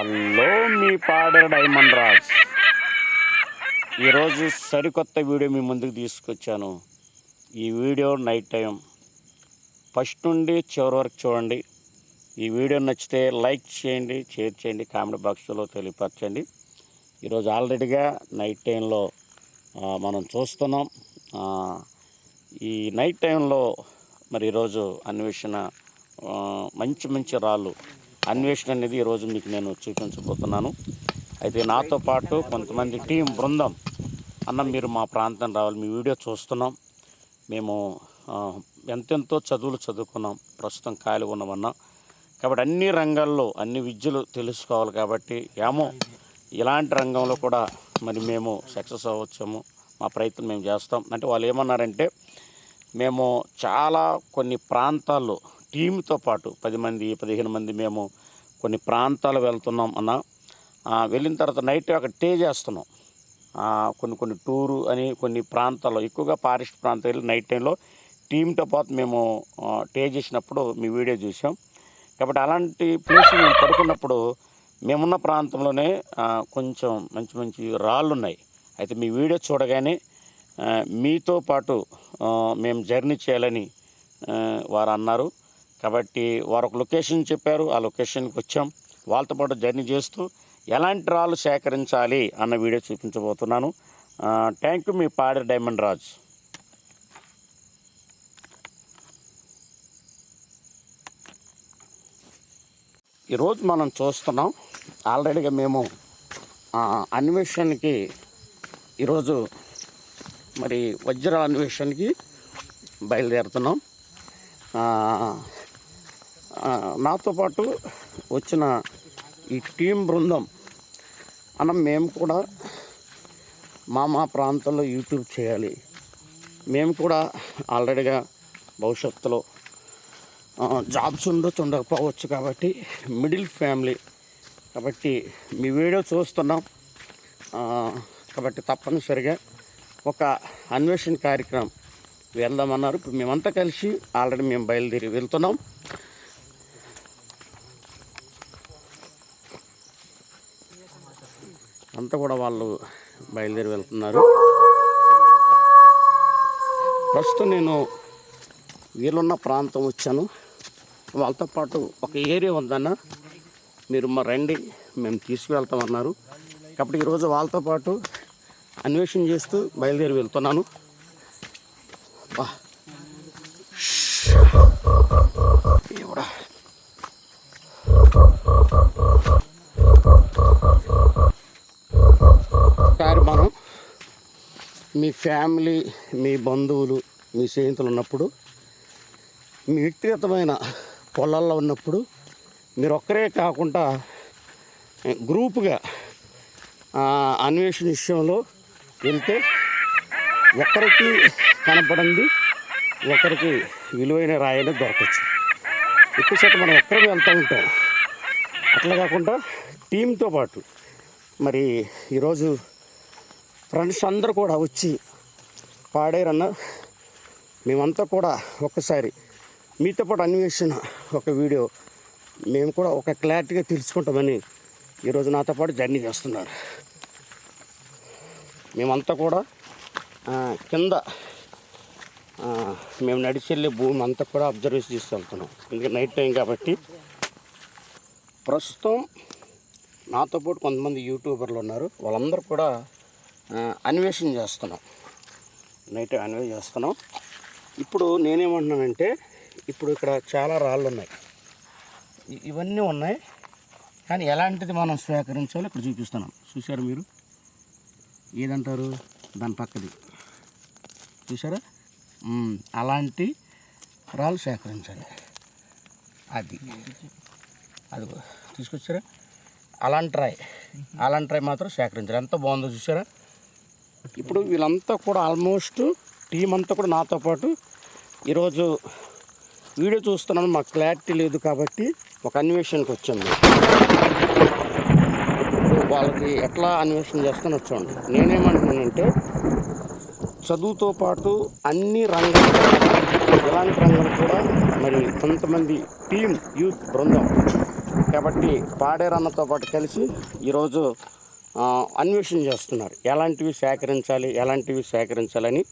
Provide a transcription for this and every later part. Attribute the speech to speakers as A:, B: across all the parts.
A: Hello మీ fodder diamond Raj. ఈరోజు సరికొత్త వీడియో మీ ముందుకు తీసుకొచ్చాను. ఈ వీడియో నైట్ టైం. ఫస్ట్ నుండి చివరి వరకు చూడండి. ఈ వీడియో నచ్చితే లైక్ చేయండి షేర్ చేయండి కామెంట్ బాక్స్లో తెలియపరచండి. ఈరోజు ఆల్రెడీగా నైట్ టైంలో మనం చూస్తున్నాం. ఈ నైట్ టైంలో మరి ఈరోజు అన్వేషణ మంచి మంచి రాళ్ళు అన్వేషణ అనేది ఈరోజు మీకు నేను చూపించబోతున్నాను. అయితే నాతో పాటు కొంతమంది టీం బృందం అన్న మీరు మా ప్రాంతం రావాలి మీ వీడియో చూస్తున్నాం. మేము ఎంతెంతో చదువులు చదువుకున్నాం ప్రస్తుతం ఖాళీ ఉన్నామన్నా కాబట్టి అన్ని రంగాల్లో అన్ని విద్యలు తెలుసుకోవాలి కాబట్టి ఏమో ఇలాంటి రంగంలో కూడా మరి మేము సక్సెస్ అవ్వచ్చాము మా ప్రయత్నం మేము చేస్తాం. అంటే వాళ్ళు ఏమన్నారంటే మేము చాలా కొన్ని ప్రాంతాల్లో టీంతో పాటు పది మంది పదిహేను మంది మేము కొన్ని ప్రాంతాలు వెళ్తున్నాం అన్న. వెళ్ళిన తర్వాత నైట్ అక్కడ స్టే చేస్తున్నాం. కొన్ని కొన్ని టూరు అని కొన్ని ప్రాంతాల్లో ఎక్కువగా ఫారెస్ట్ ప్రాంతాలు వెళ్ళి నైట్ టైంలో టీంతో పాటు మేము స్టే చేసినప్పుడు మీ వీడియో చూసాం. కాబట్టి అలాంటి ప్లేస్ మేము పడుకున్నప్పుడు మేమున్న ప్రాంతంలోనే కొంచెం మంచి మంచి రాళ్ళు ఉన్నాయి. అయితే మీ వీడియో చూడగానే మీతో పాటు మేము జర్నీ చేయాలని వారు అన్నారు. కాబట్టి వారు ఒక లొకేషన్ చెప్పారు ఆ లొకేషన్కి వచ్చాం. వాళ్ళతో పాటు జర్నీ చేస్తూ ఎలాంటి రాళ్ళు సేకరించాలి అన్న వీడియో చూపించబోతున్నాను. థ్యాంక్ యూ మీ పాడి డైమండ్ రాజ్. ఈరోజు మనం చూస్తున్నాం ఆల్రెడీగా మేము అన్వేషణకి ఈరోజు మరి వజ్ర అన్వేషణకి బయలుదేరుతున్నాం నాతో పాటు వచ్చిన ఈ టీం బృందం. అన్న మేము కూడా మా మా ప్రాంతంలో యూట్యూబ్ చేయాలి. మేము కూడా ఆల్రెడీగా భవిష్యత్తులో జాబ్స్ ఉండొచ్చు ఉండకపోవచ్చు కాబట్టి మిడిల్ ఫ్యామిలీ కాబట్టి మీ వీడియో చూస్తున్నాం. కాబట్టి తప్పనిసరిగా ఒక అన్వేషణ కార్యక్రమం వెళ్దామన్నారు ఇప్పుడు మేమంతా కలిసి ఆల్రెడీ మేము బయలుదేరి వెళ్తున్నాం. అంతా కూడా వాళ్ళు బయలుదేరి వెళ్తున్నారు. ప్రస్తుతం నేను వీళ్ళున్న ప్రాంతం వచ్చాను. వాళ్ళతో పాటు ఒక ఏరియా ఉందన్న. మీరు మా రండి మేము తీసుకువెళ్తామన్నారు. కాబట్టి ఈరోజు వాళ్ళతో పాటు అన్వేషణ చేస్తూ బయలుదేరి వెళ్తున్నాను బా. దేవుడా. ఒకసారి మనం మీ ఫ్యామిలీ మీ బంధువులు మీ స్నేహితులు ఉన్నప్పుడు మీ వ్యక్తిగతమైన పొలాల్లో ఉన్నప్పుడు మీరు ఒక్కరే కాకుండా గ్రూపుగా అన్వేషణ విషయంలో వెళ్తే ఒకరికి కనపడింది ఒకరికి విలువైన రాయని దొరకచ్చు. ఎక్కువ శాతం మనం ఒక్కరికి వెళ్తూ ఉంటాం. అట్లా కాకుండా టీంతో పాటు మరి ఈరోజు ఫ్రెండ్స్ అందరూ కూడా వచ్చి పాడేరన్న మేమంతా కూడా ఒక్కసారి మీతో పాటు అన్వేషణ ఒక వీడియో మేము కూడా ఒక క్లారిటీగా తెలుసుకుంటామని ఈరోజు నాతో పాటు జర్నీ చేస్తున్నారు. మేమంతా కూడా కింద మేము నడిచి వెళ్ళే భూమి అంతా కూడా అబ్జర్వేషన్ చేసి వెళ్తున్నాం. ఎందుకంటే నైట్ టైం కాబట్టి. ప్రస్తుతం నాతో పాటు కొంతమంది యూట్యూబర్లు ఉన్నారు. వాళ్ళందరూ కూడా అన్వేషణ చేస్తున్నాం. నైట్ అన్వేషణ చేస్తున్నాం. ఇప్పుడు నేనేమంటున్నానంటే ఇప్పుడు ఇక్కడ చాలా రాళ్ళు ఉన్నాయి. ఇవన్నీ ఉన్నాయి. కానీ ఎలాంటిది మనం స్వీకరించాలో ఇక్కడ చూపిస్తున్నాం. చూసారు మీరు? ఏదంటారు? దాని పక్కది. చూసారా అలాంటి రాళ్ళు సేకరించాలి. అది. అది తీసుకొచ్చారా? అలాంటి రాయి. అలాంటి రాయి మాత్రం సేకరించాలి. ఎంత బాగుందో చూసారా ఇప్పుడు వీళ్ళంతా కూడా ఆల్మోస్ట్ టీం అంతా కూడా నాతో పాటు. ఈరోజు వీడియో చూస్తున్నాను మాకు క్లారిటీ లేదు కాబట్టి ఒక అన్వేషణకి వచ్చాం వాళ్ళకి ఎట్లా అన్వేషణ చేస్తాను వచ్చాను నేనేమంటున్నానంటే చదువుతో పాటు అన్ని రంగాలు ఎలాంటి రంగాలు కూడా మరి కొంతమంది టీం యూత్ బృందం కాబట్టి పాడేరన్నతో పాటు కలిసి ఈరోజు అన్వేషణ చేస్తున్నారు. ఎలాంటివి సేకరించాలి ఎలాంటివి సేకరించాలని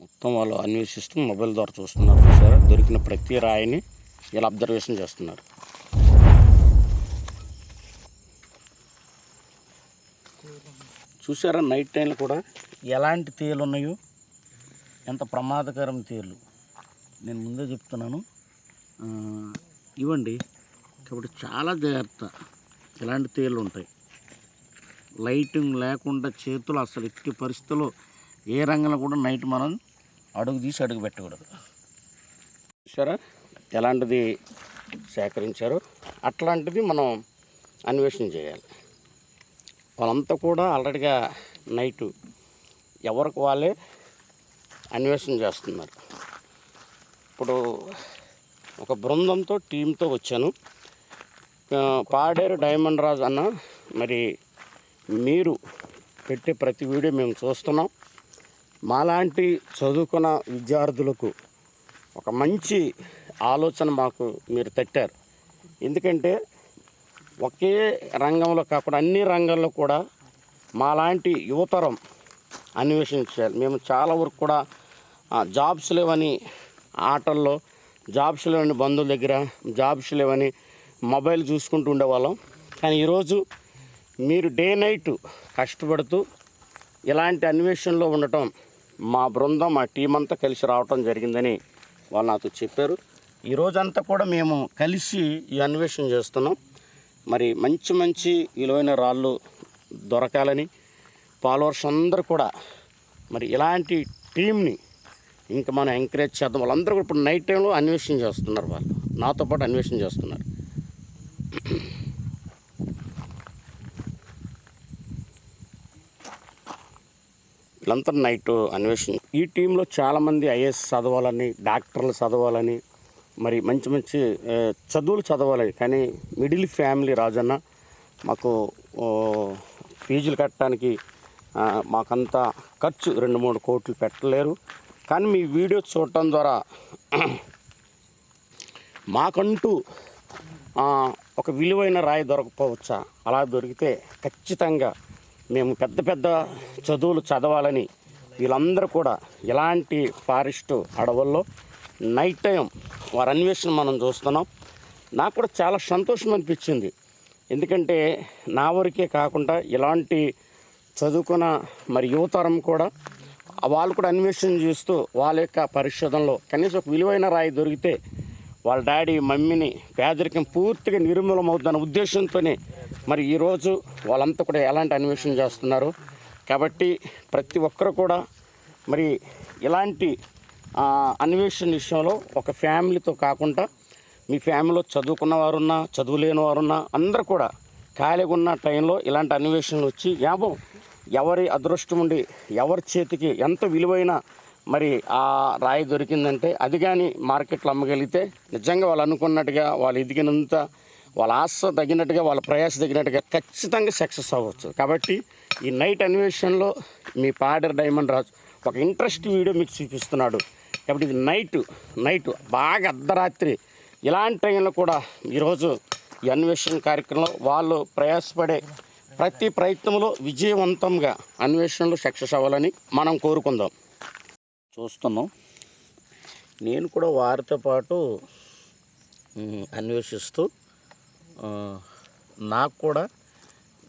A: మొత్తం వాళ్ళు అన్వేషిస్తూ మొబైల్ ద్వారా చూస్తున్నారు చూసారా దొరికిన ప్రతి రాయిని ఇలా అబ్జర్వేషన్ చేస్తున్నారు. చూసారా నైట్ టైంలో కూడా ఎలాంటి తీలు ఉన్నాయో? ఎంత ప్రమాదకరం తేలు? నేను ముందే చెప్తున్నాను. ఇవ్వండి. కాబట్టి చాలా జాగ్రత్త. ఇలాంటి తేళ్ళు ఉంటాయి. లైటింగ్ లేకుండా చేతులు అసలు ఎట్టి పరిస్థితుల్లో ఏ రంగంలో కూడా నైట్ మనం అడుగు తీసి అడుగు పెట్టకూడదు. చూసారా? ఎలాంటిది సేకరించారు అట్లాంటిది మనం అన్వేషణ చేయాలి. వాళ్ళంతా కూడా ఆల్రెడీగా నైటు ఎవరికి వాళ్ళే అన్వేషణ చేస్తున్నారు. ఇప్పుడు ఒక బృందంతో టీంతో వచ్చాను. పాడేరు డైమండ్ రాజ్ అన్న మరి మీరు పెట్టే ప్రతి వీడియో మేము చూస్తున్నాం. మాలాంటి చదువుకున్న విద్యార్థులకు ఒక మంచి ఆలోచన మాకు మీరు తట్టారు. ఎందుకంటే ఒకే రంగంలో కాకుండా అన్ని రంగాల్లో కూడా మాలాంటి యువతరం అన్వేషించాలి. మేము చాలా వరకు కూడా జాబ్స్ లేవని ఆటల్లో జాబ్స్ లేవని బంధువుల దగ్గర జాబ్స్ లేవని మొబైల్ చూసుకుంటూ ఉండేవాళ్ళం. కానీ ఈరోజు మీరు డే నైట్ కష్టపడుతూ ఇలాంటి అన్వేషణలో ఉండటం మా బృందం మా టీం అంతా కలిసి రావటం జరిగిందని వాళ్ళు నాతో చెప్పారు. ఈ రోజంతా కూడా మేము కలిసి ఈ అన్వేషణ చేస్తున్నాం. మరి మంచి మంచి విలువైన రాళ్ళు దొరకాలని ఫాలోవర్స్ అందరూ కూడా మరి ఇలాంటి టీంని ఇంకా మనం ఎంకరేజ్ చేద్దాం. వాళ్ళందరూ కూడా ఇప్పుడు నైట్ టైంలో అన్వేషణ చేస్తున్నారు వాళ్ళు. నాతో పాటు అన్వేషణ చేస్తున్నారు. వీళ్ళంతా నైట్ అన్వేషణ. ఈ టీంలో చాలామంది ఐఏఎస్ చదవాలని డాక్టర్లు చదవాలని మరి మంచి మంచి చదువులు చదవాలి. కానీ మిడిల్ ఫ్యామిలీ రాజన్న మాకు ఫీజులు కట్టడానికి మాకంతా ఖర్చు రెండు మూడు కోట్లు పెట్టలేరు. కానీ మీ వీడియో చూడటం ద్వారా మాకంటూ ఒక విలువైన రాయి దొరకపోవచ్చా? అలా దొరికితే ఖచ్చితంగా మేము పెద్ద పెద్ద చదువులు చదవాలని వీళ్ళందరూ కూడా ఇలాంటి ఫారెస్ట్ అడవుల్లో నైట్ టైం వారి అన్వేషణ మనం చూస్తున్నాం. నాకు కూడా చాలా సంతోషం అనిపించింది. ఎందుకంటే నా వరకే కాకుండా ఇలాంటి చదువుకున్న మరి యువతరం కూడా వాళ్ళు కూడా అన్వేషణ చేస్తూ వాళ్ళ యొక్క పరిశోధనలో కనీసం ఒక విలువైన రాయి దొరికితే వాళ్ళ డాడీ మమ్మీని పేదరికం పూర్తిగా నిర్మూలమవుతుందన్న ఉద్దేశంతోనే మరి ఈరోజు వాళ్ళంతా కూడా ఎలాంటి అన్వేషణ చేస్తున్నారు. కాబట్టి ప్రతి ఒక్కరు కూడా మరి ఇలాంటి అన్వేషణ విషయంలో ఒక ఫ్యామిలీతో కాకుండా మీ ఫ్యామిలీలో చదువుకున్న వారున్నా చదువులేని వారున్నా అందరూ కూడా ఖాళీగా ఉన్న టైంలో ఇలాంటి అన్వేషణలు వచ్చి యాభం ఎవరి అదృష్టం ఉండి ఎవరి చేతికి ఎంత విలువైన మరి ఆ రాయి దొరికిందంటే అది కానీ మార్కెట్లో అమ్మగలిగితే నిజంగా వాళ్ళు అనుకున్నట్టుగా వాళ్ళు ఎదిగినంత వాళ్ళ ఆశ తగినట్టుగా వాళ్ళ ప్రయాస తగినట్టుగా ఖచ్చితంగా సక్సెస్ అవ్వచ్చు. కాబట్టి ఈ నైట్ అన్వేషణలో మీ పాడర్ డైమండ్ రాజు ఒక ఇంట్రెస్ట్ వీడియో మీకు చూపిస్తున్నాడు. కాబట్టి ఇది నైట్ నైట్ బాగా అర్ధరాత్రి. ఇలాంటి టైంలో కూడా ఈరోజు ఈ అన్వేషణ కార్యక్రమంలో వాళ్ళు ప్రయాసపడే ప్రతి ప్రయత్నంలో విజయవంతంగా అన్వేషణలో సక్సెస్ అవ్వాలని మనం కోరుకుందాం. చూస్తున్నాం. నేను కూడా వారితో పాటు అన్వేషిస్తూ నాకు కూడా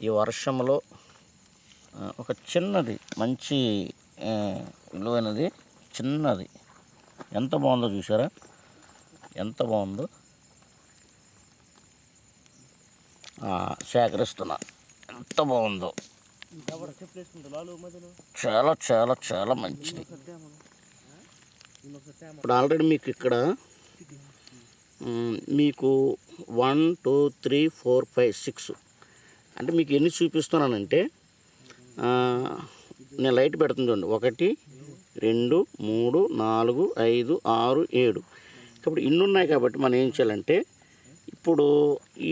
A: ఈ వర్షంలో ఒక చిన్నది మంచి విలువైనది చిన్నది. ఎంత బాగుందో చూసారా ఎంత బాగుందో? సేకరిస్తున్నా. ఎంత బాగుందో. చాలా చాలా చాలా మంచిది. ఇప్పుడు ఆల్రెడీ మీకు ఇక్కడ మీకు one two three four five six. అంటే మీకు ఎన్ని చూపిస్తున్నానంటే నేను లైట్ పెడుతుంది చూడండి. ఒకటి రెండు మూడు నాలుగు ఐదు ఆరు ఏడు. కాబట్టి ఇన్ని ఉన్నాయి కాబట్టి మనం ఏం చేయాలంటే ఇప్పుడు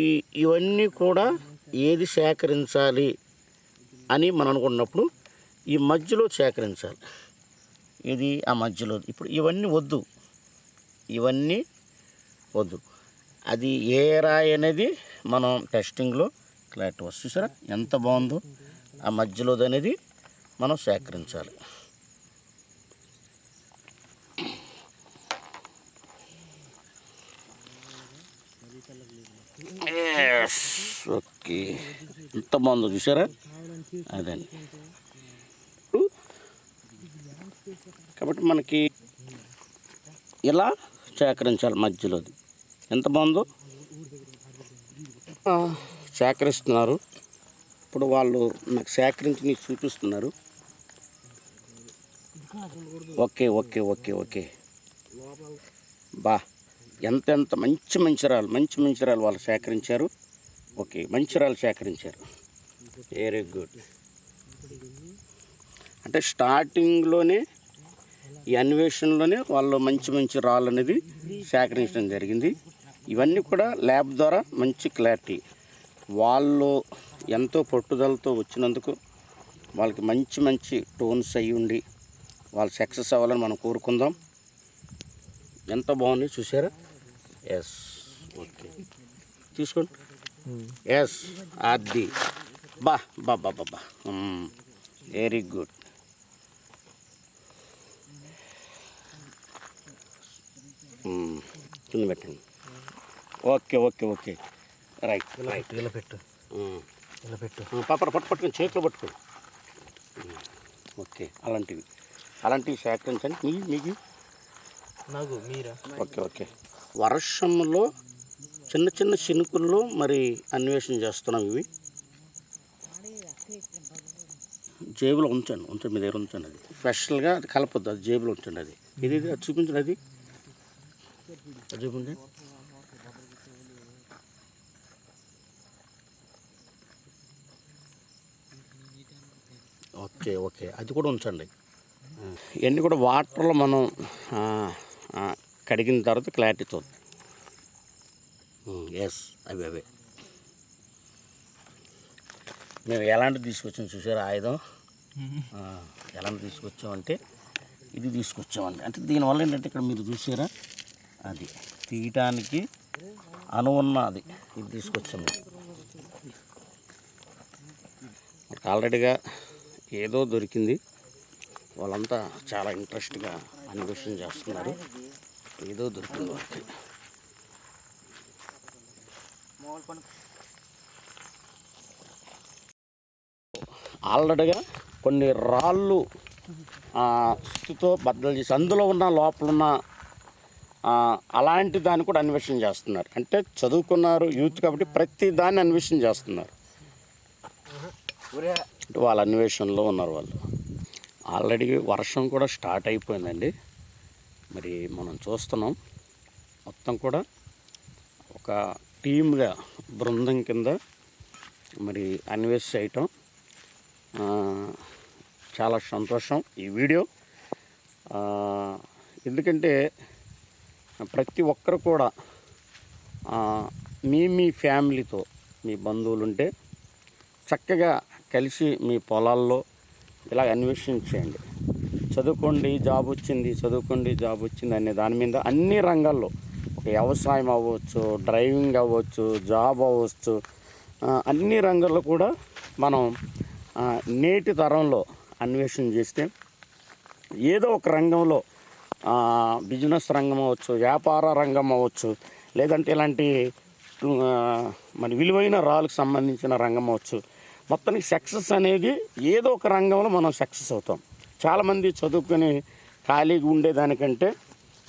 A: ఈ ఇవన్నీ కూడా ఏది సేకరించాలి అని మనం అనుకున్నప్పుడు ఈ మధ్యలో సేకరించాలి. ఇది ఆ మధ్యలో. ఇప్పుడు ఇవన్నీ వద్దు. ఇవన్నీ వద్దు. అది ఏ రాయి అనేది మనం టెస్టింగ్లో క్లారిటీ వస్తుంది. చూసారా? ఎంత బాగుందో. ఆ మధ్యలోది అనేది మనం సేకరించాలి. ఓకే ఎంత బాగుందో చూసారా? అదండి. కాబట్టి మనకి ఇలా సేకరించాలి మధ్యలోది. ఎంత బాగుందో? సేకరిస్తున్నారు. ఇప్పుడు వాళ్ళు నాకు సేకరించి నీకు చూపిస్తున్నారు. Okay okay okay okay. బా. ఎంత ఎంత మంచి మంచిరాలు మంచి మంచిరాలు వాళ్ళు సేకరించారు. ఓకే మంచిరాలు సేకరించారు. వెరీ గుడ్ అంటే స్టార్టింగ్లోనే ఈ అన్వేషణలోనే వాళ్ళు మంచి మంచి రాళ్ళు అనేది సేకరించడం జరిగింది. ఇవన్నీ కూడా ల్యాబ్ ద్వారా మంచి క్లారిటీ. వాళ్ళు ఎంతో పట్టుదలతో వచ్చినందుకు వాళ్ళకి మంచి మంచి టోన్స్ అయ్యి ఉండి వాళ్ళు సక్సెస్ అవ్వాలని మనం కోరుకుందాం. ఎంత బాగుంది చూసారా ఎస్ ఓకే తీసుకోండి. ఎస్ అది. బా బా బా బా వెరీ గుడ్ కింద పెట్టండి okay okay okay. Right right.
B: ఇలా పెట్టు. ఇలా పెట్టు.
A: పాపర పట్టు పట్టుకొని చేతిలో పట్టుకోండి ఓకే అలాంటివి. అలాంటివి సేకరించండి. మీ మీకు?
B: నాకు మీరా?
A: Okay okay. వర్షంలో చిన్న చిన్న చినుకుల్లో మరి అన్వేషణ చేస్తున్నాం ఇవి. జేబులో ఉంచండి ఉంచండి మీ దగ్గర ఉంచండి అది. స్పెషల్గా అది కలపొద్దు అది జేబులో ఉంచండి అది. ఇది చూపించండి అది. అది ఓకే ఓకే. అది కూడా ఉంచండి. ఇవన్నీ కూడా వాటర్లో మనం కడిగిన తర్వాత క్లారిటీ చూద్దాం. ఎస్ అవి అవే. మేము ఎలాంటి తీసుకొచ్చాం చూసారా ఆయుధం? ఎలాంటి తీసుకొచ్చామంటే ఇది తీసుకొచ్చామండి. అంటే దీనివల్ల ఏంటంటే ఇక్కడ మీరు చూసారా? అది తీయటానికి అనువున్న అది ఇది తీసుకొచ్చాము మనకు ఆల్రెడీగా ఏదో దొరికింది. వాళ్ళంతా చాలా ఇంట్రెస్ట్గా అన్వేషణ చేస్తున్నారు. ఏదో దొరికింది వాళ్ళకి. ఆల్రెడీగా కొన్ని రాళ్ళు ఆ, స్థితితో బద్దలు చేసి అందులో ఉన్న లోపల ఉన్న అలాంటి దాన్ని కూడా అన్వేషణ చేస్తున్నారు. అంటే చదువుకున్నారు యూత్ కాబట్టి ప్రతి దాన్ని అన్వేషణ చేస్తున్నారు. వాళ్ళ అన్వేషణలో ఉన్నారు వాళ్ళు. ఆల్రెడీ వర్షం కూడా స్టార్ట్ అయిపోయిందండి. మరి మనం చూస్తున్నాం. మొత్తం కూడా ఒక టీమ్గా బృందం కింద మరి అన్వేష్ చేయటం చాలా సంతోషం ఈ వీడియో. ఎందుకంటే ప్రతి ఒక్కరు కూడా మీ మీ ఫ్యామిలీతో మీ బంధువులు ఉంటే చక్కగా కలిసి మీ పొలాల్లో ఇలా అన్వేషించేయండి చదువుకోండి జాబ్ వచ్చింది చదువుకోండి జాబ్ వచ్చింది అనే దాని మీద అన్ని రంగాల్లో ఒక వ్యవసాయం అవ్వచ్చు డ్రైవింగ్ అవ్వచ్చు జాబ్ అవ్వచ్చు అన్ని రంగాల్లో కూడా మనం నేటి తరంలో అన్వేషణ చేస్తే ఏదో ఒక రంగంలో బిజినెస్ రంగం అవ్వచ్చు వ్యాపార రంగం అవ్వచ్చు లేదంటే ఇలాంటి మరి విలువైన రాళ్ళకు సంబంధించిన రంగం అవ్వచ్చు. మొత్తానికి సక్సెస్ అనేది ఏదో ఒక రంగంలో మనం సక్సెస్ అవుతాం. చాలామంది చదువుకొని ఖాళీగా ఉండేదానికంటే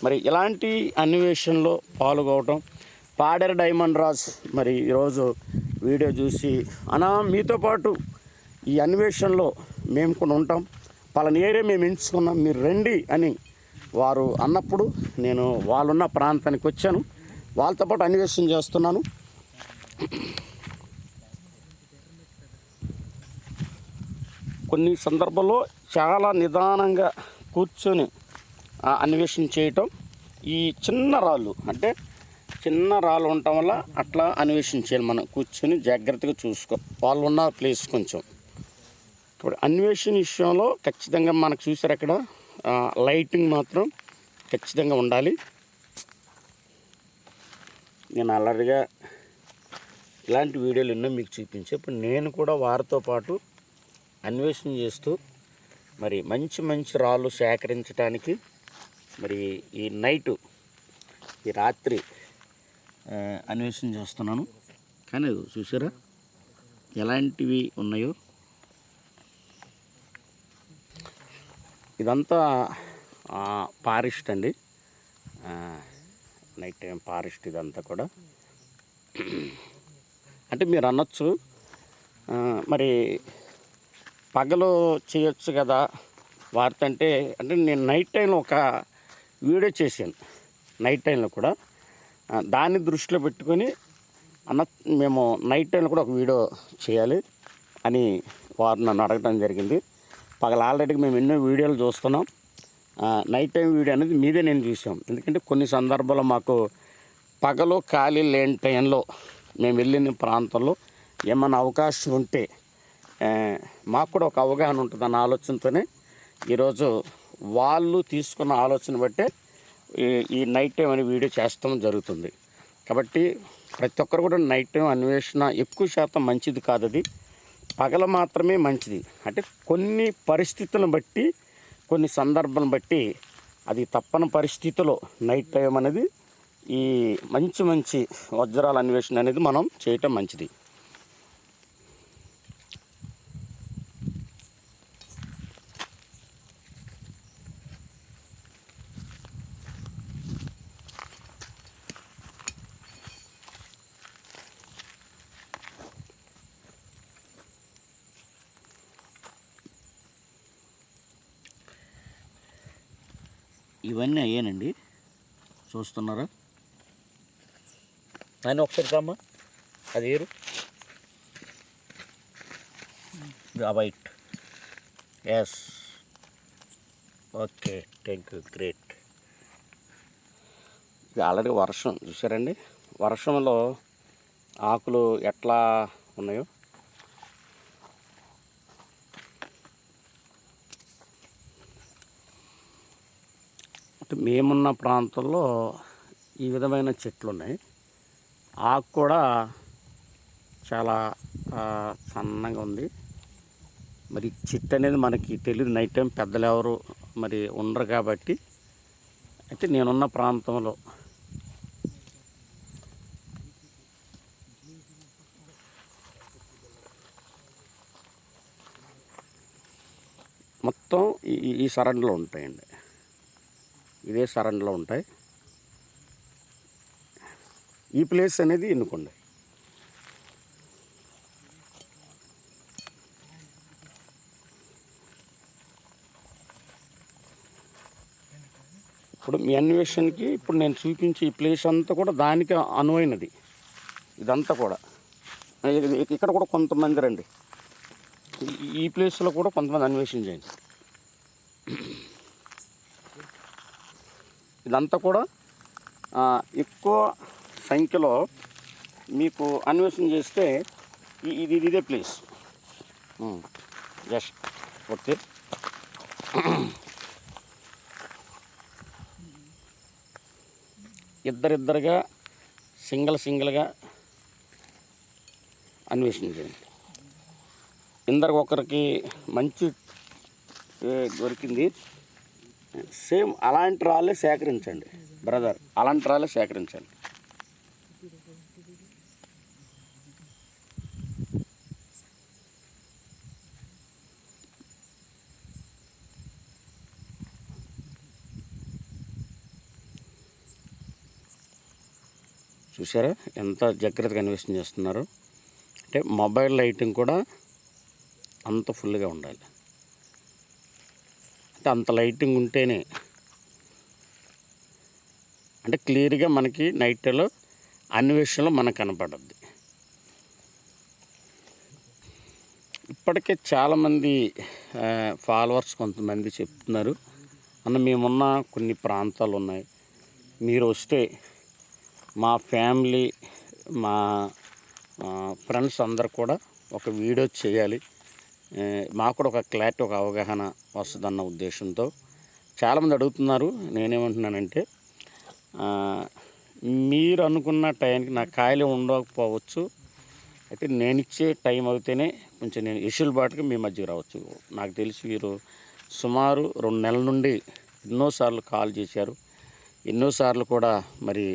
A: మరి ఇలాంటి అన్వేషణలో పాల్గొవటం పాడేరు డైమండ్ రాజ్ మరి ఈరోజు వీడియో చూసి అనా మీతో పాటు ఈ అన్వేషణలో మేము కూడా ఉంటాం. పలానా ఏరియా మేము ఎంచుకున్నాం మీరు రండి అని వారు అన్నప్పుడు నేను వాళ్ళున్న ప్రాంతానికి వచ్చాను. వాళ్ళతో పాటు అన్వేషణ చేస్తున్నాను. కొన్ని సందర్భాల్లో చాలా నిదానంగా కూర్చొని అన్వేషణ చేయటం ఈ చిన్న రాళ్ళు అంటే చిన్న రాళ్ళు ఉండటం వల్ల అట్లా అన్వేషణ చేయాలి మనం. కూర్చొని జాగ్రత్తగా చూసుకో వాళ్ళు ఉన్న ప్లేస్ కొంచెం. ఇప్పుడు అన్వేషణ విషయంలో ఖచ్చితంగా మనకు చూసారు అక్కడ లైటింగ్ మాత్రం ఖచ్చితంగా ఉండాలి. నేను అల్లరిగా ఇలాంటి వీడియోలు ఎన్నో మీకు చూపించే ఇప్పుడు నేను కూడా వారితో పాటు అన్వేషణ చేస్తూ మరి మంచి మంచి రాళ్ళు సేకరించడానికి మరి ఈ నైటు ఈ రాత్రి అన్వేషణ చేస్తున్నాను. కానీ చూసారా? ఎలాంటివి ఉన్నాయో ఇదంతా ఫారెస్ట్ అండి. నైట్ టైం ఫారెస్ట్ ఇదంతా కూడా. అంటే మీరు అనొచ్చు మరి పగలు చేయొచ్చు కదా వార్త అంటే అంటే నేను నైట్ టైంలో ఒక వీడియో చేశాను నైట్ టైంలో కూడా. దాన్ని దృష్టిలో పెట్టుకొని అన్న మేము నైట్ టైంలో కూడా ఒక వీడియో చేయాలి అని వారు నన్ను అడగడం జరిగింది. పగల ఆల్రెడీ మేము ఎన్నో వీడియోలు చూస్తున్నాం. నైట్ టైం వీడియో అనేది మీదే నేను చూసాం ఎందుకంటే కొన్ని సందర్భాల్లో మాకు పగలు ఖాళీ లేని టైంలో మేము వెళ్ళిన ప్రాంతంలో ఏమైనా అవకాశం ఉంటే మాకు కూడా ఒక అవగాహన ఉంటుంది అన్న ఆలోచనతోనే ఈరోజు వాళ్ళు తీసుకున్న ఆలోచన బట్టే ఈ ఈ నైట్ టైం అనే వీడియో చేస్తాం జరుగుతుంది. కాబట్టి ప్రతి ఒక్కరు కూడా నైట్ టైం అన్వేషణ ఎక్కువ శాతం మంచిది కాదు అది పగల మాత్రమే మంచిది. అంటే కొన్ని పరిస్థితులను బట్టి కొన్ని సందర్భాలను బట్టి అది తప్పని పరిస్థితిలో నైట్ టైం అనేది ఈ మంచి మంచి వజ్రాల అన్వేషణ అనేది మనం చేయటం మంచిది. ఇవన్నీ అయ్యానండి. చూస్తున్నారా? అని ఒకసారి కమ్మా అది ఏరు white. Yes okay thank you great ఇది ఆల్రెడీ వర్షం చూసారండి? వర్షంలో ఆకులు ఎట్లా ఉన్నాయో? మేమున్న ప్రాంతంలో ఈ విధమైన చెట్లు ఉన్నాయి ఆకు కూడా చాలా సన్నగా ఉంది. మరి చెట్టు అనేది మనకి తెలియదు నైట్ టైం పెద్దలు ఎవరు మరి ఉండరు కాబట్టి. అయితే నేనున్న ప్రాంతంలో మొత్తం ఈ- ఈ- ఈ సరౌండ్లో ఉంటాయండి. ఇదే సరౌండ్లో ఉంటాయి. ఈ ప్లేస్ అనేది ఎన్నుకోండి. ఇప్పుడు మీ అన్వేషణకి ఇప్పుడు నేను చూపించే ఈ ప్లేస్ అంతా కూడా దానికి అనువైనది. ఇదంతా కూడా. ఇక్కడ కూడా కొంతమంది రండి. ఈ- ఈ ప్లేస్లో కూడా కొంతమంది అన్వేషణ చేయండి. ఇదంతా కూడా ఎక్కువ సంఖ్యలో మీకు అన్వేషణ చేస్తే ఇది ఇదే ప్లేస్ జస్ట్ ఓకే. ఇద్దరిద్దరుగా సింగిల్ సింగిల్గా అన్వేషణ చేయండి. ఇందరికి ఒకరికి మంచి దొరికింది. సేమ్ అలాంటి రాళ్ళే సేకరించండి బ్రదర్ అలాంటి రాళ్ళే సేకరించండి. చూసారా ఎంత జాగ్రత్తగా అన్వేషణ చేస్తున్నారు? అంటే మొబైల్ లైటింగ్ కూడా అంత ఫుల్గా ఉండాలి. అంటే అంత లైటింగ్ ఉంటేనే. అంటే క్లియర్గా మనకి నైట్లో అన్వేషణలో మనకు కనపడద్ది. ఇప్పటికే చాలామంది ఫాలోవర్స్ కొంతమంది చెప్తున్నారు. అన్న మేమున్న కొన్ని ప్రాంతాలు ఉన్నాయి. మీరు వస్తే మా ఫ్యామిలీ మా ఫ్రెండ్స్ అందరు కూడా ఒక వీడియో చేయాలి. మాకు కూడా ఒక క్లారిటీ ఒక అవగాహన వస్తుందన్న ఉద్దేశంతో చాలామంది అడుగుతున్నారు. నేనేమంటున్నానంటే మీరు అనుకున్న టైంకి నా కాయలు ఉండకపోవచ్చు. అయితే నేను ఇచ్చే టైం అయితేనే కొంచెం నేను వెసులుబాటుగా మీ మధ్య రావచ్చు. నాకు తెలిసి మీరు సుమారు రెండు నెలల నుండి ఎన్నోసార్లు కాల్ చేశారు. ఎన్నోసార్లు కూడా మరి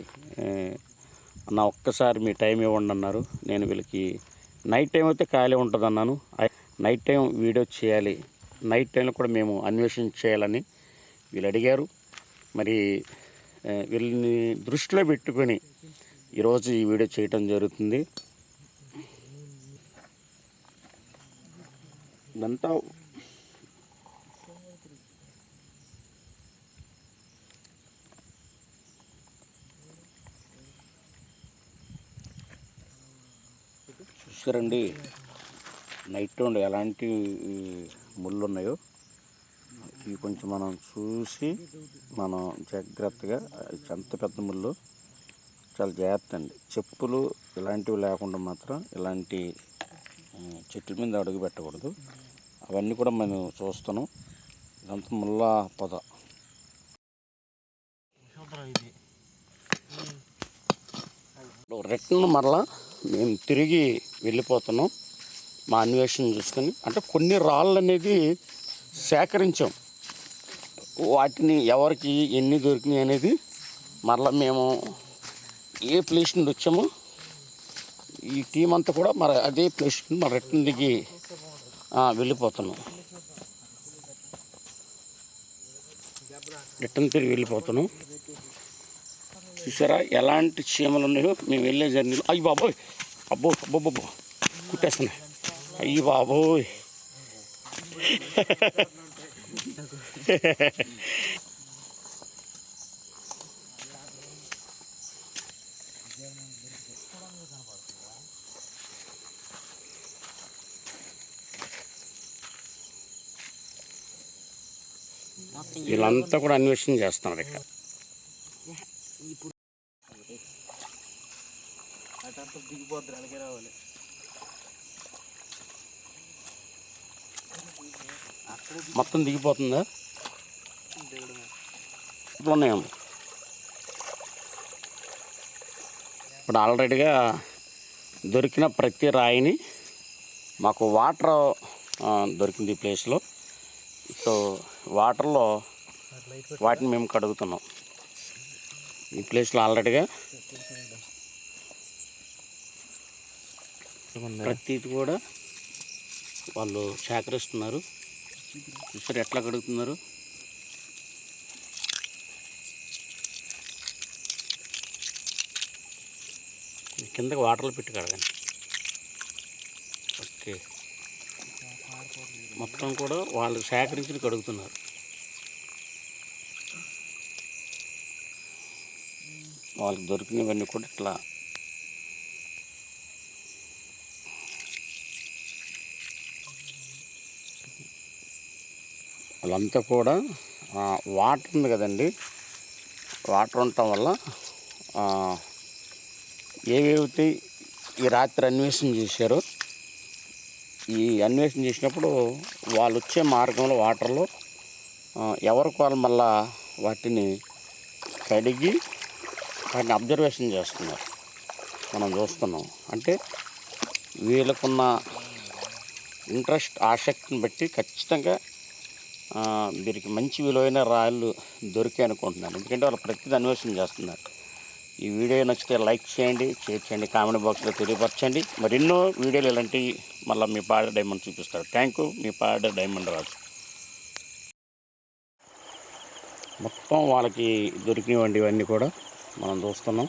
A: నా ఒక్కసారి మీ టైం ఇవ్వండి అన్నారు. నేను వీళ్ళకి నైట్ టైం అయితే ఖాళీ ఉంటుంది అన్నాను నైట్ టైం వీడియో చేయాలి. నైట్ టైంలో కూడా మేము అన్వేషణ చేయాలని వీళ్ళు అడిగారు. మరి వీళ్ళని దృష్టిలో పెట్టుకొని ఈరోజు ఈ వీడియో చేయటం జరుగుతుంది. ఇదంతా చూసారండి నైట్ ఉండి ఎలాంటి ముళ్ళు ఉన్నాయో ఇవి కొంచెం మనం చూసి మనం జాగ్రత్తగా ఎంత పెద్ద ముళ్ళు చాలా జాగ్రత్త అండి. చెప్పులు ఇలాంటివి లేకుండా మాత్రం ఇలాంటి చెట్ల మీద అడుగు పెట్టకూడదు. అవన్నీ కూడా మనం చూస్తున్నాం. ఇదంతా ముళ్ళ పొద. రిటర్న్ మరలా మేము తిరిగి వెళ్ళిపోతున్నాం. మా అన్వేషణ చూసుకొని అంటే కొన్ని రాళ్ళు అనేది సేకరించాం. వాటిని ఎవరికి ఎన్ని దొరికినాయి అనేది మరలా మేము ఏ ప్లేస్ నుండి వచ్చామో ఈ టీం అంతా కూడా మరి అదే ప్లేస్ నుండి మరి రిటర్న్ దిగి వెళ్ళిపోతున్నాం. రిటర్న్ తిరిగి వెళ్ళిపోతున్నాం. చూసారా ఎలాంటి చీమలు ఉన్నాయో? మేము వెళ్ళే జర్నీలో అయ్యి బాబోయ్! అబ్బో అబ్బో బాబో కుట్టేస్తున్నాయి. అయ్యి బాబోయ్. వీళ్ళంతా కూడా అన్వేషణ చేస్తున్నారు ఇక్కడ.
B: దిగిపోద్ది అలాగే రావాలి.
A: మొత్తం దిగిపోతుందా? ఇప్పుడు ఉన్నాయండి. ఇప్పుడు ఆల్రెడీగా దొరికిన ప్రతి రాయిని మాకు వాటర్ దొరికింది ఈ ప్లేస్లో. సో వాటర్లో వాటిని మేము కడుగుతున్నాం. ఈ ప్లేస్లో ఆల్రెడీగా ప్రతిది కూడా వాళ్ళు సేకరిస్తున్నారు. చూసారు ఎట్లా కడుగుతున్నారు? కిందకి వాటర్లో పెట్టి కడగండి. ఓకే. మొత్తం కూడా వాళ్ళు సేకరించి కడుగుతున్నారు. వాళ్ళకి దొరికినవన్నీ కూడా ఇట్లా వాళ్ళంతా కూడా వాటర్ ఉంది కదండి. వాటర్ ఉండటం వల్ల ఆ, ఏవేవి ఈ రాత్రి అన్వేషణ చేశారో ఈ అన్వేషణ చేసినప్పుడు వాళ్ళు వచ్చే మార్గంలో వాటర్లో ఎవరికి వాళ్ళు మళ్ళా వాటిని కడిగి వాటిని అబ్జర్వేషన్ చేస్తున్నారు. మనం చూస్తున్నాం. అంటే వీళ్ళకున్న ఇంట్రెస్ట్ ఆసక్తిని బట్టి ఖచ్చితంగా వీరికి మంచి విలువైన రాళ్ళు దొరికాయి అనుకుంటున్నాను. ఎందుకంటే వాళ్ళు ప్రతిదీ అన్వేషణ చేస్తున్నారు. ఈ వీడియో నచ్చితే లైక్ చేయండి షేర్ చేయండి కామెంట్ బాక్స్లో తెలియపరచండి. మరెన్నో వీడియోలు ఇలాంటివి మళ్ళీ మీ పాడ డైమండ్ చూపిస్తారు థ్యాంక్ యూ మీ పాడ డైమండ్ రాజు. మొత్తం వాళ్ళకి దొరికినవండి ఇవన్నీ కూడా మనం చూస్తున్నాం.